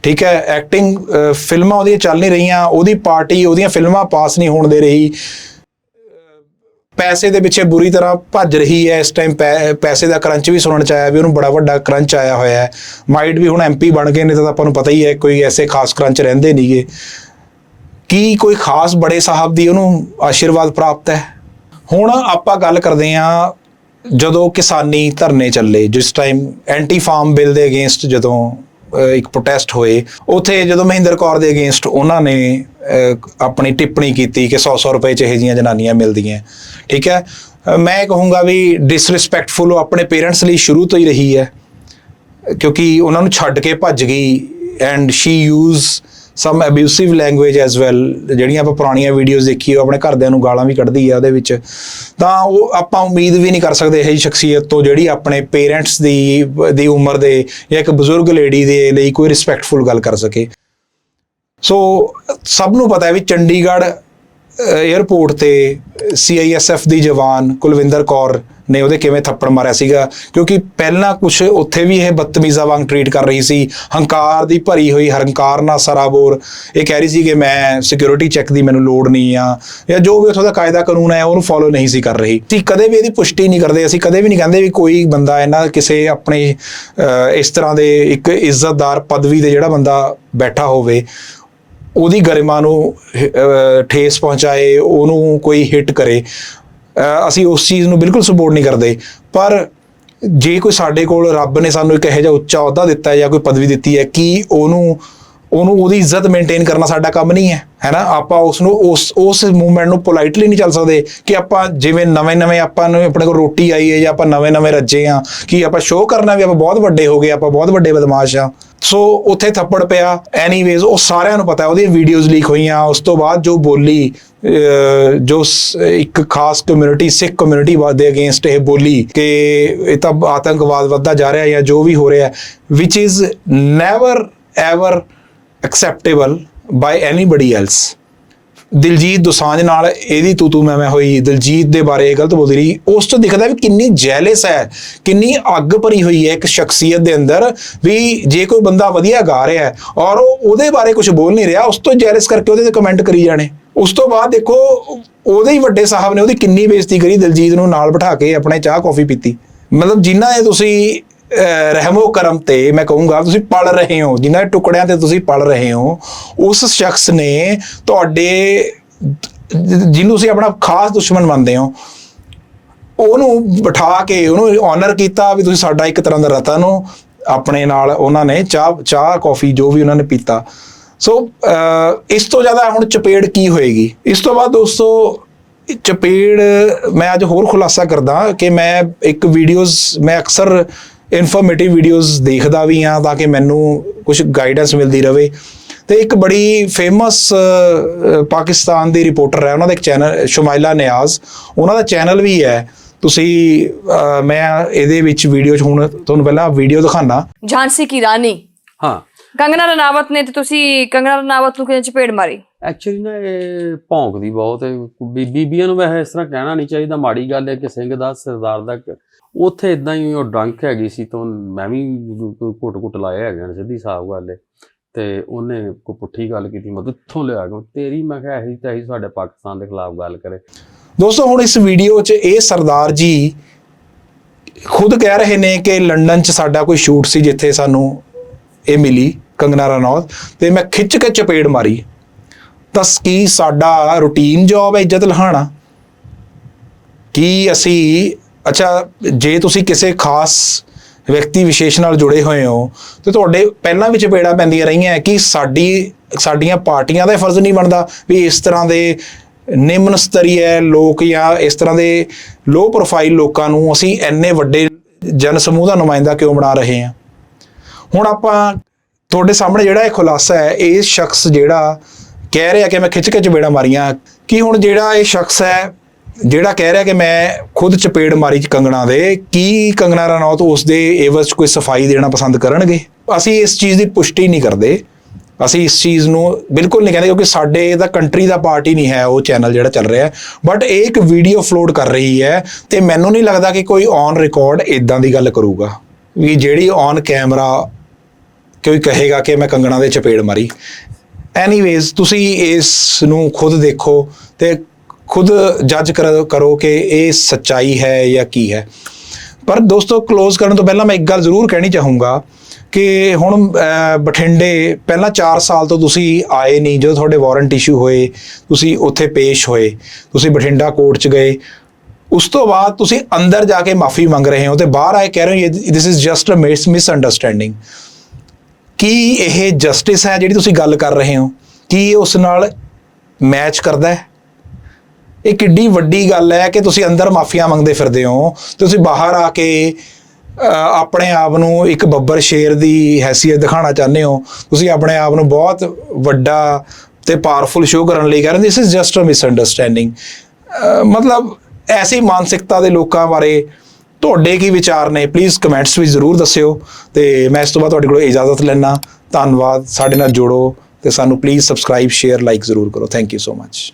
ਠੀਕ ਹੈ ਐਕਟਿੰਗ ਫਿਲਮਾਂ ਉਹਦੀਆਂ ਚੱਲ ਨਹੀਂ ਰਹੀਆਂ, ਉਹਦੀ ਪਾਰਟੀ ਉਹਦੀਆਂ ਫਿਲਮਾਂ ਪਾਸ ਨਹੀਂ ਹੋਣ ਦੇ ਰਹੀ। ਪੈਸੇ ਦੇ ਪਿੱਛੇ ਬੁਰੀ ਤਰ੍ਹਾਂ ਭੱਜ ਰਹੀ ਹੈ, ਇਸ ਟਾਈਮ ਪੈਸੇ ਦਾ ਕਰੰਚ ਵੀ ਸੁਣਨ ਚ ਆਇਆ ਵੀ ਉਹਨੂੰ ਬੜਾ ਵੱਡਾ ਕਰੰਚ ਆਇਆ ਹੋਇਆ ਹੈ। ਮਾਈਟ ਵੀ ਹੁਣ ਐਮਪੀ ਬਣ ਗਏ ਨੇ, ਤਾਂ ਆਪਾਂ ਨੂੰ ਪਤਾ ਹੀ ਹੈ, ਕੋਈ ਐਸੇ ਖਾਸ ਕਰੰਚ ਰਹਿੰਦੇ ਨਹੀਂਗੇ ਕੀ ਕੋਈ ਖਾਸ ਬੜੇ ਸਾਹਿਬ ਦੀ ਉਹਨੂੰ ਆਸ਼ੀਰਵਾਦ ਪ੍ਰਾਪਤ ਹੈ? ਹੁਣ ਆਪਾਂ ਗੱਲ ਕਰਦੇ ਹਾਂ, ਜਦੋਂ ਕਿਸਾਨੀ ਧਰਨੇ ਚੱਲੇ, ਜਿਸ ਟਾਈਮ ਐਂਟੀ ਫਾਰਮ ਬਿੱਲ ਦੇ ਅਗੇਂਸਟ ਜਦੋਂ ਇੱਕ ਪ੍ਰੋਟੈਸਟ ਹੋਏ। ਉਥੇ ਜਦੋਂ ਮਹਿੰਦਰ ਕੌਰ ਦੇ ਅਗੇਂਸਟ ਉਹਨਾਂ ਨੇ ਆਪਣੀ ਟਿੱਪਣੀ ਕੀਤੀ ਕਿ 100-100 ਰੁਪਏ ਚ ਇਹ ਜੀਆਂ ਜਨਾਨੀਆਂ ਮਿਲਦੀਆਂ। ਠੀਕ ਹੈ? ਮੈਂ ਕਹੂੰਗਾ ਵੀ ਡਿਸਰਿਸਪੈਕਟਫੁਲ ਉਹ ਆਪਣੇ ਪੇਰੈਂਟਸ ਲਈ ਸ਼ੁਰੂ ਤੋਂ ਹੀ ਰਹੀ ਹੈ। ਕਿਉਂਕਿ ਉਹਨਾਂ ਨੂੰ ਛੱਡ ਕੇ ਭੱਜ ਗਈ and she use some abusive language as well ਜਿਹੜੀਆਂ ਆਪਾਂ ਪੁਰਾਣੀਆਂ ਵੀਡੀਓਜ਼ ਦੇਖੀ, ਉਹ ਆਪਣੇ ਘਰਦਿਆਂ ਨੂੰ ਗਾਲਾਂ ਵੀ ਕੱਢਦੀ ਆ ਉਹਦੇ ਵਿੱਚ। ਤਾਂ ਉਹ ਆਪਾਂ ਉਮੀਦ ਵੀ ਨਹੀਂ ਕਰ ਸਕਦੇ ਇਹ ਜਿਹੀ ਸ਼ਖਸੀਅਤ ਤੋਂ, ਜਿਹੜੀ ਆਪਣੇ ਪੇਰੈਂਟਸ ਦੀ ਦੀ ਉਮਰ ਦੇ ਜਾਂ ਇੱਕ ਬਜ਼ੁਰਗ ਲੇਡੀ ਦੇ ਲਈ ਕੋਈ ਰਿਸਪੈਕਟਫੁਲ ਗੱਲ ਕਰ ਸਕੇ। ਸੋ ਸਭ ਨੂੰ ਪਤਾ ਹੈ ਵੀ ਚੰਡੀਗੜ੍ਹ 에ਅਰਪੋਰਟ ਤੇ ਸੀਆਈਐਸਐਫ ਦੀ ਜਵਾਨ ਕੁਲਵਿੰਦਰ ਕੌਰ ਨੇ ਉਹਦੇ ਕਿਵੇਂ ਥੱਪੜ ਮਾਰਿਆ ਸੀਗਾ, ਕਿਉਂਕਿ ਪਹਿਲਾਂ ਕੁਝ ਉੱਥੇ ਵੀ ਇਹ ਬਦਤਮੀਜ਼ਾ ਵਾਂਗ ਟ੍ਰੀਟ ਕਰ ਰਹੀ ਸੀ। ਹੰਕਾਰ ਦੀ ਭਰੀ ਹੋਈ ਹੰਕਾਰ ਨਾਲ ਸਰਾਬੋਰ ਇਹ ਕਹਿ ਰਹੀ ਸੀ ਕਿ ਮੈਂ ਸਿਕਿਉਰਿਟੀ ਚੈੱਕ ਦੀ ਮੈਨੂੰ ਲੋੜ ਨਹੀਂ ਆ, ਜਾਂ ਜੋ ਵੀ ਉੱਥੋਂ ਦਾ ਕਾਇਦਾ ਕਾਨੂੰਨ ਹੈ, ਉਹਨੂੰ ਫੋਲੋ ਨਹੀਂ ਸੀ ਕਰ ਰਹੀ। ਸੀ ਕਦੇ ਵੀ ਇਹਦੀ ਪੁਸ਼ਟੀ ਨਹੀਂ ਕਰਦੇ ਅਸੀਂ, ਕਦੇ ਵੀ ਨਹੀਂ ਕਹਿੰਦੇ ਵੀ ਕੋਈ ਬੰਦਾ ਇਹਨਾਂ ਕਿਸੇ ਆਪਣੇ ਇਸ ਤਰ੍ਹਾਂ ਦੇ ਇੱਕ ਇੱਜ਼ਤਦਾਰ ਪਦਵੀ ਦੇ ਜਿਹੜਾ ਬੰਦਾ ਬੈਠਾ ਹੋਵੇ, ਉਹਦੀ ਗਰਿਮਾ ਨੂੰ ਠੇਸ ਪਹੁੰਚਾਏ, ਉਹਨੂੰ ਕੋਈ ਹਿੱਟ ਕਰੇ। ਅਸੀਂ ਉਸ ਚੀਜ਼ ਨੂੰ ਬਿਲਕੁਲ ਸਪੋਰਟ ਨਹੀਂ ਕਰਦੇ। ਪਰ ਜੇ ਕੋਈ ਸਾਡੇ ਕੋਲ ਰੱਬ ਨੇ ਸਾਨੂੰ ਇੱਕ ਇਹੋ ਜਿਹਾ ਉੱਚਾ ਅਹੁਦਾ ਦਿੱਤਾ ਹੈ ਜਾਂ ਕੋਈ ਪਦਵੀ ਦਿੱਤੀ ਹੈ, ਕਿ ਉਹਨੂੰ ਉਹਨੂੰ ਉਹਦੀ ਇੱਜ਼ਤ ਮੇਨਟੇਨ ਕਰਨਾ ਸਾਡਾ ਕੰਮ ਨਹੀਂ ਹੈ, ਹੈਨਾ? ਆਪਾਂ ਉਸ ਨੂੰ ਉਸ ਉਸ ਮੂਵਮੈਂਟ ਨੂੰ ਪੋਲਾਈਟਲੀ ਨਹੀਂ ਚੱਲ ਸਕਦੇ ਕਿ ਆਪਾਂ ਜਿਵੇਂ ਨਵੇਂ ਨਵੇਂ ਆਪਾਂ ਨੂੰ ਆਪਣੇ ਕੋਲ ਰੋਟੀ ਆਈ ਹੈ ਜਾਂ ਆਪਾਂ ਨਵੇਂ ਨਵੇਂ ਰੱਜੇ ਆ ਕਿ ਆਪਾਂ ਸ਼ੋਅ ਕਰਨਾ ਵੀ ਆਪਾਂ ਬਹੁਤ ਵੱਡੇ ਹੋ ਗਏ, ਆਪਾਂ ਬਹੁਤ ਵੱਡੇ ਬਦਮਾਸ਼ ਆ ਸੋ ਉੱਥੇ ਥੱਪੜ ਪਿਆ। ਐਨੀਵੇਜ਼ ਉਹ ਸਾਰਿਆਂ ਨੂੰ ਪਤਾ, ਉਹਦੀਆਂ ਵੀਡੀਓਜ਼ ਲੀਕ ਹੋਈਆਂ। ਉਸ ਤੋਂ ਬਾਅਦ ਜੋ ਬੋਲੀ ਜੋ ਇੱਕ ਖਾਸ ਕਮਿਊਨਿਟੀ ਸਿੱਖ ਕਮਿਊਨਿਟੀ ਦੇ ਅਗੇਂਸਟ ਇਹ ਬੋਲੀ ਕਿ ਇਹ ਤਾਂ ਆਤੰਕਵਾਦ ਵੱਧਦਾ ਜਾ ਰਿਹਾ ਜਾਂ ਜੋ ਵੀ ਹੋ ਰਿਹਾ which is never ever acceptable by anybody else Diljit Dosanjh ਨਾਲ ਇਹਦੀ ਤੂ ਤੂ ਮੈਂ ਮੈਂ ਹੋਈ, ਦਿਲਜੀਤ ਦੇ ਬਾਰੇ ਇਹ ਗਲਤ ਬੋਲਦੀ ਰਹੀ, ਉਸ ਤੋਂ ਦਿਖਦਾ ਵੀ ਕਿੰਨੀ ਜੈਲਸ ਹੈ, ਕਿੰਨੀ ਅੱਗ ਭਰੀ ਹੋਈ ਹੈ ਇੱਕ ਸ਼ਖਸੀਅਤ ਦੇ ਅੰਦਰ ਵੀ ਜੇ ਕੋਈ ਬੰਦਾ ਵਧੀਆ ਗਾ ਰਿਹਾ ਹੈ ਔਰ ਉਹ ਉਹਦੇ ਬਾਰੇ ਕੁਝ ਬੋਲ ਨਹੀਂ ਰਿਹਾ, ਉਸ ਤੋਂ ਜੈਲਸ ਕਰਕੇ ਉਹਦੇ ਤੇ ਕਮੈਂਟ ਕਰੀ ਜਾਣੇ। ਉਸ ਤੋਂ ਬਾਅਦ ਦੇਖੋ, ਉਹਦੇ ਹੀ ਵੱਡੇ ਸਾਹਿਬ ਨੇ ਉਹਦੀ ਕਿੰਨੀ ਬੇਇੱਜ਼ਤੀ ਕਰੀ ਦਿਲਜੀਤ ਨੂੰ ਨਾਲ ਬਿਠਾ ਕੇ ਆਪਣੇ ਚਾਹ ਕੌਫੀ ਪੀਤੀ। ਮਤਲਬ ਜਿਨ੍ਹਾਂ ਨੇ ਤੁਸੀਂ ਰਹਿਮੋ ਕਰਮ ਤੇ ਮੈਂ ਕਹੂੰਗਾ ਤੁਸੀਂ ਪੜ ਰਹੇ ਹੋ ਜਿਨ੍ਹਾਂ ਟੁਕੜਿਆਂ ਤੇ ਤੁਸੀਂ ਪੜ ਰਹੇ ਹੋ ਉਸ ਸ਼ਖਸ ਨੇ ਤੁਹਾਡੇ ਜਿਹਨੂੰ ਤੁਸੀਂ ਆਪਣਾ ਖਾਸ ਦੁਸ਼ਮਣ ਮੰਨਦੇ ਹੋ ਉਹਨੂੰ ਬਿਠਾ ਕੇ ਉਹਨੂੰ ਆਨਰ ਕੀਤਾ ਵੀ ਤੁਸੀਂ ਸਾਡਾ ਇੱਕ ਤਰ੍ਹਾਂ ਦਾ ਰਤਨ ਹੋ ਆਪਣੇ ਨਾਲ ਉਹਨਾਂ ਨੇ ਚਾਹ ਚਾਹ ਕਾਫੀ ਜੋ ਵੀ ਉਹਨਾਂ ਨੇ ਪੀਤਾ। ਸੋ ਅਹ, ਇਸ ਤੋਂ ਜ਼ਿਆਦਾ ਹੁਣ ਚਪੇੜ ਕੀ ਹੋਏਗੀ? ਇਸ ਤੋਂ ਬਾਅਦ ਦੋਸਤੋ ਚਪੇੜ ਮੈਂ ਅੱਜ ਹੋਰ ਖੁਲਾਸਾ ਕਰਦਾ ਕਿ ਮੈਂ ਇੱਕ ਵੀਡੀਓਜ਼ ਮੈਂ ਅਕਸਰ ਇਨਫੋਰਮੇਟਿਵ ਵੀਡੀਓਜ਼ ਦੇਖਦਾ ਵੀ ਹਾਂ ਤਾਂ ਕਿ ਮੈਨੂੰ ਕੁਝ ਗਾਈਡੈਂਸ ਮਿਲਦੀ ਰਵੇ। ਤੇ ਇੱਕ ਬੜੀ ਫੇਮਸ ਪਾਕਿਸਤਾਨ ਦੀ ਰਿਪੋਰਟਰ ਹੈ। ਉਹਨਾਂ ਦਾ ਇੱਕ ਚੈਨਲ ਸ਼ੁਮਾਇਲਾ ਨਿਆਜ਼। ਉਹਨਾਂ ਦਾ ਚੈਨਲ ਵੀ ਹੈ। ਤੁਸੀਂ ਮੈਂ ਇਹਦੇ ਵਿੱਚ ਵੀਡੀਓ 'ਚ ਹੁਣ ਤੁਹਾਨੂੰ ਪਹਿਲਾਂ ਵੀਡੀਓ ਦਿਖਾਣਾ ਝਾਂਸੀ ਕੀ ਰਾਣੀ? ਹਾਂ। ਕੰਗਨਾ ਰਣਾਵਤ ਨੇ ਤੇ ਤੁਸੀਂ ਕੰਗਨਾ ਰਣਾਵਤ ਨੂੰ ਕਿਹਨੇ ਚਪੇੜ ਮਾਰੀ? ਐਕਚੁਅਲੀ ਨਾ ਇਹ ਭੌਂਕਦੀ ਬਹੁਤ ਹੈ। ਬੀਬੀਆਂ ਨੂੰ ਵੈਸੇ ਇਸ ਤਰ੍ਹਾਂ ਕਹਿਣਾ ਨਹੀਂ ਚਾਹੀਦਾ। ਮਾੜੀ ਗੱਲ ਹੈ ਕਿ ਸਿੰਘ ਦਾ ਸਰਦਾਰ ਦਾ ਉੱਥੇ ਇਦਾਂ ਹੀ ਉਹ ਡਰੰਕ ਹੈਗੀ ਸੀ ਤਾਂ ਮੈਂ ਵੀ ਘੁੱਟ ਘੁੱਟ ਲਾਇਆ ਹੈਗਾ ਨੇ, ਸਿੱਧੀ ਸਾਫ਼ ਗੱਲ ਹੈ ਤੇ ਉਹਨੇ ਕੋ ਪੁੱਠੀ ਗੱਲ ਕੀਤੀ ਮੈਂ ਇੱਥੋਂ ਲਿਆ ਕੇ ਤੇਰੀ ਮੈਂ ਕਿਹਾ ਇਹੀ ਤਾਂ ਇਹੀ ਸਾਡੇ ਪਾਕਿਸਤਾਨ ਦੇ ਖਿਲਾਫ ਗੱਲ ਕਰੇ। ਦੋਸਤੋ ਹੁਣ ਇਸ ਵੀਡੀਓ 'ਚ ਇਹ ਸਰਦਾਰ ਜੀ ਖੁਦ ਕਹਿ ਰਹੇ ਨੇ ਕਿ ਲੰਡਨ 'ਚ ਸਾਡਾ ਕੋਈ ਸ਼ੂਟ ਸੀ ਜਿੱਥੇ ਸਾਨੂੰ ਇਹ ਮਿਲੀ ਕੰਗਨਾ ਰਣੌਤ। ਤੇ ਮੈਂ ਖਿੱਚ ਕੇ ਚਪੇੜ ਮਾਰੀ। ਤਾਂ ਕੀ ਸਾਡਾ ਰੂਟੀਨ ਜੌਬ ਹੈ ਇੱਜ਼ਤ ਲਹਾਣਾ ਕੀ ਅਸੀਂ ਅੱਛਾ, ਜੇ ਤੁਸੀਂ ਕਿਸੇ ਖਾਸ ਵਿਅਕਤੀ ਵਿਸ਼ੇਸ਼ ਨਾਲ ਜੁੜੇ ਹੋਏ ਹੋ, ਤੇ ਤੁਹਾਡੇ ਪਹਿਲਾਂ ਵੀ ਚਪੇੜਾਂ ਪੈਂਦੀਆਂ ਰਹੀਆਂ ਕਿ ਸਾਡੀ, ਸਾਡੀਆਂ ਪਾਰਟੀਆਂ ਦਾ ਇਹ ਫਰਜ਼ ਨਹੀਂ ਬਣਦਾ ਵੀ ਇਸ ਤਰ੍ਹਾਂ ਦੇ ਨਿਮਨ ਸਤਰੀ ਹੈ ਲੋਕ ਜਾਂ ਇਸ ਤਰ੍ਹਾਂ ਦੇ ਲੋ ਪ੍ਰੋਫਾਈਲ ਲੋਕਾਂ ਨੂੰ ਅਸੀਂ ਇੰਨੇ ਵੱਡੇ ਜਨ ਸਮੂਹ ਦਾ ਨੁਮਾਇੰਦਾ ਕਿਉਂ ਬਣਾ ਰਹੇ ਹਾਂ? ਹੁਣ ਆਪਾਂ ਤੁਹਾਡੇ ਸਾਹਮਣੇ ਜਿਹੜਾ ਇਹ ਖੁਲਾਸਾ ਹੈ, ਇਹ ਸ਼ਖਸ ਜਿਹੜਾ ਕਹਿ ਰਿਹਾ ਕਿ ਮੈਂ ਖਿੱਚ ਕੇ ਚਪੇੜਾਂ ਮਾਰੀਆਂ, ਕਿ ਹੁਣ ਜਿਹੜਾ ਇਹ ਸ਼ਖਸ ਹੈ ਜਿਹੜਾ ਕਹਿ ਰਿਹਾ ਕਿ ਮੈਂ ਖੁਦ ਚਪੇੜ ਮਾਰੀ ਚ ਕੰਗਣਾ ਦੇ, ਕੀ ਕੰਗਣਾ ਰਣੌਤ ਉਸ ਦੇ ਏਵਜ਼ 'ਚ ਕੋਈ ਸਫ਼ਾਈ ਦੇਣਾ ਪਸੰਦ ਕਰਨਗੇ? ਅਸੀਂ ਇਸ ਚੀਜ਼ ਦੀ ਪੁਸ਼ਟੀ ਨਹੀਂ ਕਰਦੇ। ਅਸੀਂ ਇਸ ਚੀਜ਼ ਨੂੰ ਬਿਲਕੁਲ ਨਹੀਂ ਕਹਿੰਦੇ ਕਿਉਂਕਿ ਸਾਡੇ ਦਾ ਕੰਟਰੀ ਦਾ ਪਾਰਟੀ ਨਹੀਂ ਹੈ ਉਹ ਚੈਨਲ ਜਿਹੜਾ ਚੱਲ ਰਿਹਾ। ਬਟ ਇਹ ਇੱਕ ਵੀਡੀਓ ਫਲੋਟ ਕਰ ਰਹੀ ਹੈ ਤੇ ਮੈਨੂੰ ਨਹੀਂ ਲੱਗਦਾ ਕਿ ਕੋਈ ਔਨ ਰਿਕਾਰਡ ਇਦਾਂ ਦੀ ਗੱਲ ਕਰੂਗਾ। ਵੀ ਜਿਹੜੀ ਔਨ ਕੈਮਰਾ ਕੋਈ ਕਹੇਗਾ ਕਿ ਮੈਂ ਕੰਗਣਾ ਦੇ ਚਪੇੜ ਮਾਰੀ। ਐਨੀਵੇਜ਼ ਤੁਸੀਂ ਇਸ ਨੂੰ ਖੁਦ ਦੇਖੋ ਤੇ ਖੁਦ ਜੱਜ ਕਰੋ ਕਿ ਇਹ ਸੱਚਾਈ ਹੈ ਜਾਂ ਕੀ ਹੈ। ਪਰ ਦੋਸਤੋ ক্লোਜ਼ ਕਰਨ ਤੋਂ ਪਹਿਲਾਂ ਮੈਂ ਇੱਕ ਗੱਲ ਜ਼ਰੂਰ ਕਹਿਣੀ ਚਾਹੂੰਗਾ ਕਿ ਹੁਣ ਬਠਿੰਡੇ ਪਹਿਲਾਂ 4 ਸਾਲ ਤੋਂ ਤੁਸੀਂ ਆਏ ਨਹੀਂ, ਜਦੋਂ ਤੁਹਾਡੇ ਵਾਰੰਟ ਇਸ਼ੂ ਹੋਏ, ਤੁਸੀਂ ਉੱਥੇ ਪੇਸ਼ ਹੋਏ, ਤੁਸੀਂ ਬਠਿੰਡਾ ਕੋਰਟ 'ਚ ਗਏ। ਉਸ ਤੋਂ ਬਾਅਦ ਤੁਸੀਂ ਅੰਦਰ ਜਾ ਕੇ ਮਾਫੀ ਮੰਗ ਰਹੇ ਹੋ ਤੇ ਬਾਹਰ ਆਏ ਕਹਿ ਰਹੇ ਹੋ this is just a misunderstanding ਕੀ ਇਹ ਜਸਟਿਸ ਹੈ ਜਿਹੜੀ ਤੁਸੀਂ ਗੱਲ ਕਰ ਰਹੇ ਹੋ? ਕੀ ਉਸ ਨਾਲ ਮੈਚ ਕਰਦਾ ਹੈ? ਇਹ ਕਿੱਡੀ ਵੱਡੀ ਗੱਲ ਹੈ ਕਿ ਤੁਸੀਂ ਅੰਦਰ ਮਾਫੀਆਂ ਮੰਗਦੇ ਫਿਰਦੇ ਹੋ ਤੁਸੀਂ ਬਾਹਰ ਆ ਕੇ ਆਪਣੇ ਆਪ ਨੂੰ ਇੱਕ ਬੱਬਰ ਸ਼ੇਰ ਦੀ ਹੈਸੀਅਤ ਦਿਖਾਉਣਾ ਚਾਹੁੰਦੇ ਹੋ। ਤੁਸੀਂ ਆਪਣੇ ਆਪ ਨੂੰ ਬਹੁਤ ਵੱਡਾ ਤੇ ਪਾਵਰਫੁਲ ਸ਼ੋਅ ਕਰਨ ਲਈ ਕਹਿ ਰਹੇ this is just a misunderstanding ਮਤਲਬ ਐਸੀ ਮਾਨਸਿਕਤਾ ਦੇ ਲੋਕਾਂ ਬਾਰੇ ਤੁਹਾਡੇ ਕੀ ਵਿਚਾਰ ਨੇ? ਪਲੀਜ਼ ਕਮੈਂਟਸ ਵਿੱਚ ਜ਼ਰੂਰ ਦੱਸਿਓ ਤੇ ਮੈਂ ਇਸ ਤੋਂ ਬਾਅਦ ਤੁਹਾਡੇ ਕੋਲੋਂ ਇਜਾਜ਼ਤ ਲੈਣਾ ਧੰਨਵਾਦ। ਸਾਡੇ ਨਾਲ ਜੁੜੋ ਤੇ ਸਾਨੂੰ ਪਲੀਜ਼ ਸਬਸਕ੍ਰਾਈਬ ਸ਼ੇਅਰ ਲਾਈਕ ਜ਼ਰੂਰ ਕਰੋ। Thank you so much